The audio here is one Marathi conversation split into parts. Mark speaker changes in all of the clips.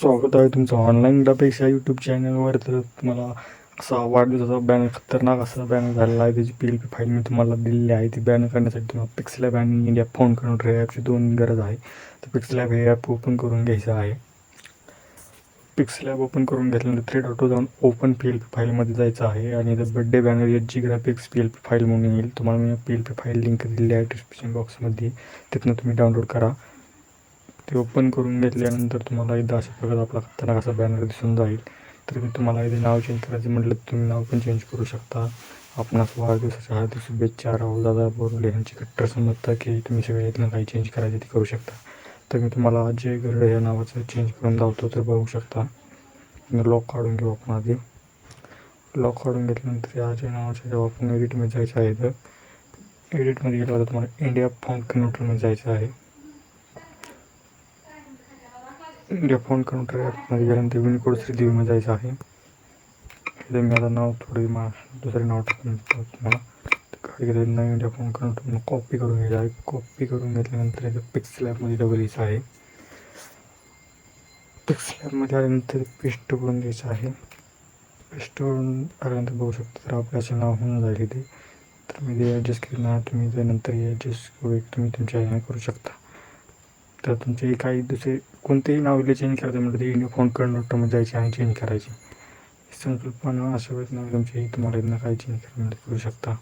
Speaker 1: स्वागत आहे तुमचं ऑनलाईन डबेक्स यूट्यूब चॅनलवर तर तुम्हाला असा वाढदिवसाचा बॅनर खतरनाक असा बॅनर झालेला आहे. त्याची पी एल पी फाईल मी तुम्हाला दिलेली आहे. ती बॅनर करण्यासाठी तुम्हाला पिक्सल ॲप आणि इंडिया फोन करून या ॲपची दोन गरज आहे. तर पिक्सल ॲप हे ॲप ओपन करून घ्यायचं आहे. पिक्सल ॲप ओपन करून घेतल्यानंतर थ्री डॉटो जाऊन ओपन पी एल पी फाईलमध्ये जायचं आहे. आणि इथं birthday banner H G graphics P L P file म्हणून येईल. तुम्हाला मी P L P file link दिलेली आहे डिस्क्रिप्शन बॉक्समध्ये तिथनं तुम्ही डाउनलोड करा. ते ओपन करून घेतल्यानंतर तुम्हाला एकदा अशा प्रकारे आपला खतरनाक असा बॅनर दिसून जाईल. तर मी तुम्हाला इथे नाव चेंज करायचं म्हटलं तर तुम्ही नाव पण चेंज करू शकता. आपणास वाढदिवसाच्या हार्दिक शुभेच्छा राहुल दादा बोरले यांची कट्टर समजता की तुम्ही सगळे इथनं काही चेंज करायचे ते करू शकता. तर मी तुम्हाला अजय गरडे या नावाचं चेंज करून धावतो तर बघू शकता. लॉक काढून घेऊ आपण आधी. लॉक काढून घेतल्यानंतर या अजय नावाचं जेव्हा आपण एडिटमध्ये जायचं आहे तर एडिटमध्ये गेलं तर तुम्हाला इंडिया फॉन्ट कन्वर्टरमध्ये जायचं आहे. इंडिया फोन काउंटर ॲपमध्ये गेल्यानंतर विनकोड श्रीदेवीमध्ये जायचं आहे. इथे मी आता नाव थोडे मा दुसरे नाव टाकून तुम्हाला. गाडी नवीन इंडिया फोन काउंटर कॉपी करून घ्यायचं आहे कॉपी करून घेतल्यानंतर इथं पिक्सल ॲपमध्ये डबल यायचं आहे. पिक्सल ॲपमध्ये आल्यानंतर पेस्ट करून द्यायचं आहे. पेस्ट करून आल्यानंतर बघू शकता तर आपल्याचं नाव होऊन जाईल इथे. तर मी ते ॲडजस्ट केलं ना तुम्ही ते नंतर ॲडजस्ट तुम्ही तुमच्या ह्याने करू शकता. तर तुमचे काही दुसरे कोणतेही नाव चेंज करायचं म्हटलं ते इंडिया फोन जायचे आणि चेंज करायचे. संकल्पना अशा वेळेस नाव तुमचे तुम्हाला यांना काही चेंज करायला करू शकता.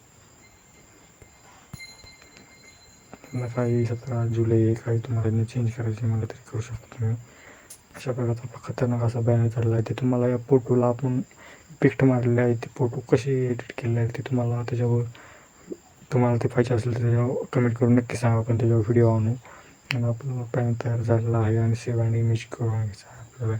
Speaker 1: इथनं काही सतरा जुलै काही तुम्हाला इथनं चेंज करायचे म्हटलं तरी करू शकता तुम्ही. अशा प्रकारचा खतरनाक असा बॅनर झालेला आहे ते तुम्हाला या फोटोला आपण पिक्ट मारलेले आहे ते फोटो कसे एडिट केलेले आहेत ते तुम्हाला त्याच्यावर तुम्हाला ते पाहिजे असेल तर त्याच्यावर कमेंट करून नक्की सांगा. आपण त्याच्यावर व्हिडिओ आणू. आणि आपला पॅन तयार झालेला आहे आणि सेव्ह आणि इमेज करून घ्यायचा आपल्याला.